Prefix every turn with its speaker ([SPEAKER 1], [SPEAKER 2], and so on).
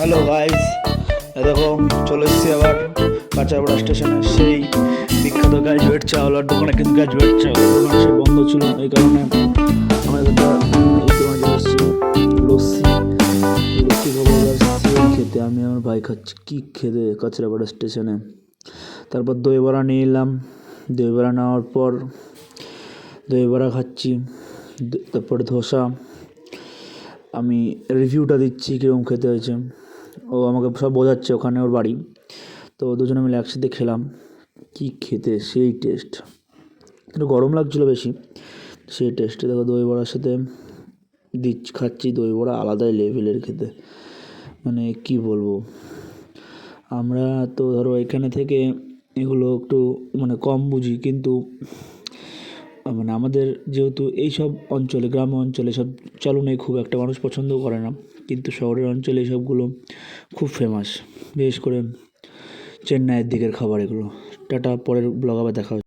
[SPEAKER 1] Hello guys দেখো, চলে এসেছি আবার কাঁচাপাড়া স্টেশনে। সেই বিখ্যাত গ্রাজুয়েট চাওয়ালার দোকানে কিন্তু গ্রাজুয়েট চাওয়ালার দোকান বন্ধ ছিল এই কারণে আমরা কিন্তু খেতে। আমি আমার ভাই খাচ্ছি, কী খেতে? কাঁচরাপাড়া স্টেশনে। তারপর দই বড়া নিয়ে এলাম। দই বড়া নেওয়ার পর দই বড়া খাচ্ছি। তারপরে ধোসা। আমি রিভিউটা দিচ্ছি কীরকম খেতে হয়েছে। ও আমাকে সব বোঝাচ্ছে ওখানে ওর বাড়ি। তো দুজনে মিলে একসাথে খেলাম। কী খেতে? সেই টেস্ট একটু গরম লাগছিল বেশি। সেই টেস্টে দেখো দই বড়ার সাথে দিচ্ছ, খাচ্ছি। দই বড়া আলাদাই লেভেলের খেতে। মানে কি বলব? আমরা তো ধরো এখানে থেকে এগুলো একটু মানে কম বুঝি। কিন্তু মানে আমাদের যেহেতু এইসব অঞ্চলে গ্রাম অঞ্চলে সব চলনে খুব একটা মানুষ পছন্দ করে না, কিন্তু শহরের অঞ্চলে এইসবগুলো খুব ফেমাস বিশেষ করে চেন্নাইয়ের দিকের খাবার এগুলো। টাটা, পরের ব্লগ আবার দেখা হচ্ছে।